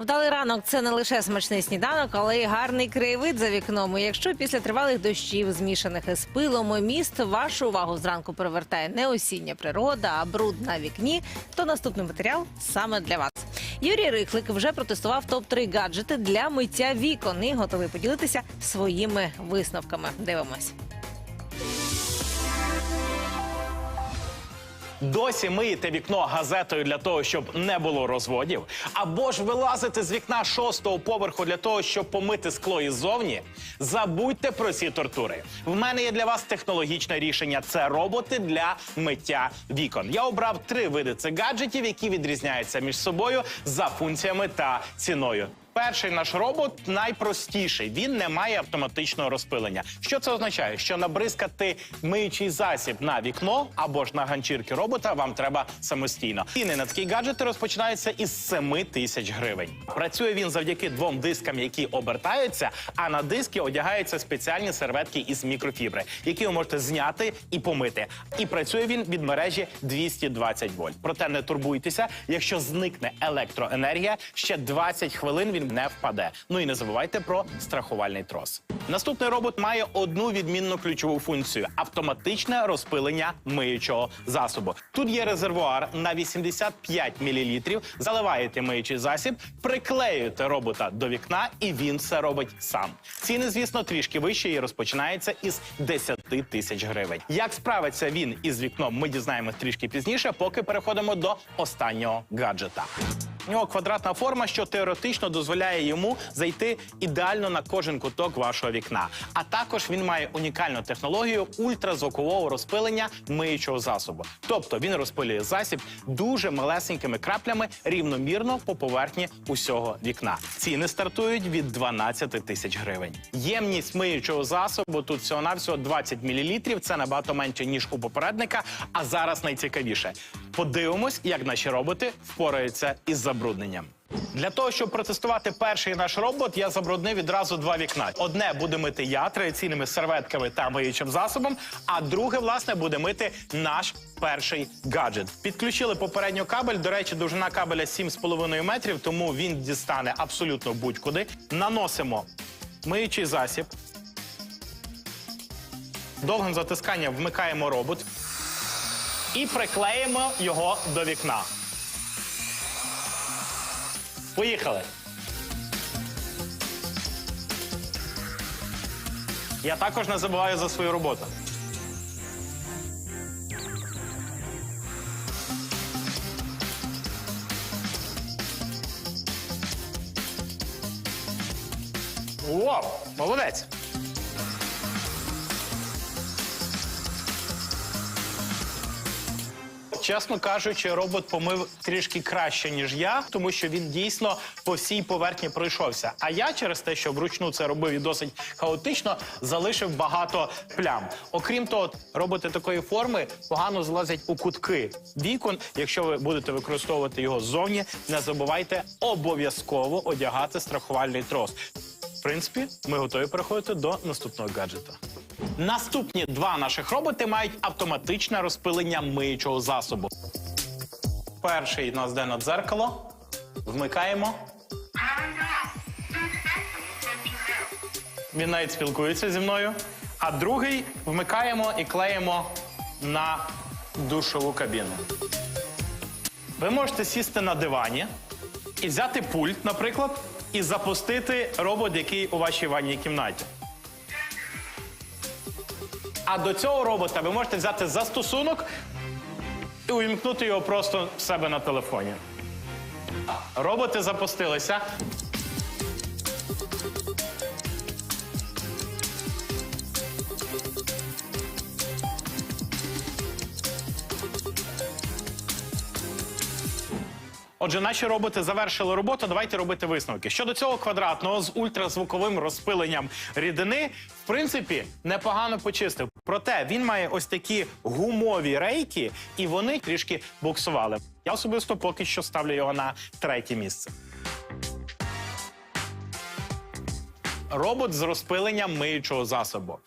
Вдалий ранок це не лише смачний сніданок, але й гарний краєвид за вікном. І якщо після тривалих дощів, змішаних із пилом, міст вашу увагу зранку привертає не осіння природа, а бруд на вікні, то наступний матеріал саме для вас. Юрій Рихлик вже протестував топ 3 гаджети для миття вікон і готовий поділитися своїми висновками. Дивимось. Досі миєте вікно газетою для того, щоб не було розводів, або ж вилазите з вікна шостого поверху для того, щоб помити скло іззовні. Забудьте про ці тортури. В мене є для вас технологічне рішення: це роботи для миття вікон. Я обрав три види цих гаджетів, які відрізняються між собою за функціями та ціною. Перший наш робот найпростіший. Він не має автоматичного розпилення. Що це означає? Що набризкати миючий засіб на вікно або ж на ганчірки робота вам треба самостійно. Ціни на такі гаджети розпочинаються із 7 тисяч гривень. Працює він завдяки двом дискам, які обертаються. А на диски одягаються спеціальні серветки із мікрофібри, які ви можете зняти і помити. І працює він від мережі 220 вольт. Проте не турбуйтеся, якщо зникне електроенергія, ще 20 хвилин він не впаде. Ну і не забувайте про страхувальний трос. Наступний робот має одну відмінну ключову функцію автоматичне розпилення миючого засобу. Тут є резервуар на 85 мл. Заливаєте миючий засіб, приклеюєте робота до вікна, і він все робить сам. Ціни, звісно, трішки вищі і розпочинається із 10 тисяч гривень. Як справиться він із вікном, ми дізнаємось трішки пізніше, поки переходимо до останнього гаджета. У нього квадратна форма, що теоретично дозволяє йому зайти ідеально на кожен куток вашого вікна. А також він має унікальну технологію ультразвукового розпилення миючого засобу. Тобто він розпилює засіб дуже малесенькими краплями рівномірно по поверхні усього вікна. Ціни стартують від 12 тисяч гривень. Ємність миючого засобу тут всього навсього 20 мл. Це набагато менше ніж у попередника. А зараз найцікавіше. Подивимось, як наші роботи впораються із забрудненням. Для того, щоб протестувати перший наш робот, я забруднив відразу два вікна. Одне буде мити я традиційними серветками та миючим засобом, а друге, власне, буде мити наш перший гаджет. Підключили попередньо кабель. До речі, довжина кабеля 7,5 метрів, тому він дістане абсолютно будь-куди. Наносимо миючий засіб. Довгим затисканням вмикаємо робот і приклеїмо його до вікна. Поїхали. Я також не забуваю за свою роботу. Вау! Молодець! Чесно кажучи, робот помив трішки краще, ніж я, тому що він дійсно по всій поверхні пройшовся. А я через те, що вручну це робив і досить хаотично, залишив багато плям. Окрім того, роботи такої форми погано залазять у кутки вікон. Якщо ви будете використовувати його ззовні, не забувайте обов'язково одягати страхувальний трос. В принципі, ми готові переходити до наступного гаджета. Наступні два наших роботи мають автоматичне розпилення миючого засобу. Перший у нас йде на дзеркало. Вмикаємо. Він навіть спілкується зі мною. А другий вмикаємо і клеїмо на душову кабіну. Ви можете сісти на дивані і взяти пульт, наприклад, і запустити робот, який у вашій ванній кімнаті. А до цього робота ви можете взяти застосунок і увімкнути його просто в себе на телефоні. Роботи запустилися. Отже, наші роботи завершили роботу. Давайте робити висновки. Щодо цього квадратного з ультразвуковим розпиленням рідини, в принципі, непогано почистив. Проте він має ось такі гумові рейки, і вони трішки буксували. Я особисто поки що ставлю його на третє місце. Робот з розпиленням миючого засобу.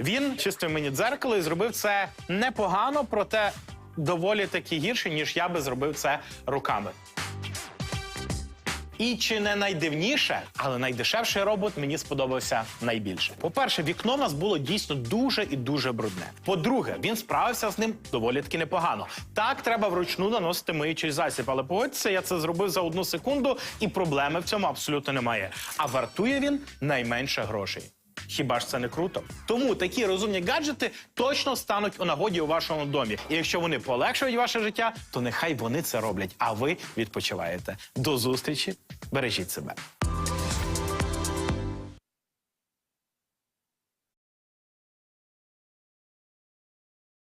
Він чистив мені дзеркало і зробив це непогано, проте доволі таки гірше, ніж я би зробив це руками. І чи не найдивніше, але найдешевший робот мені сподобався найбільше. По-перше, вікно в нас було дійсно дуже і дуже брудне. По-друге, він справився з ним доволі таки непогано. Так, треба вручну наносити миючий засіб, але погодьтеся, я це зробив за одну секунду, і проблеми в цьому абсолютно немає. А вартує він найменше грошей. Хіба ж це не круто? Тому такі розумні гаджети точно стануть у нагоді у вашому домі. І якщо вони полегшують ваше життя, то нехай вони це роблять, а ви відпочиваєте. До зустрічі, бережіть себе.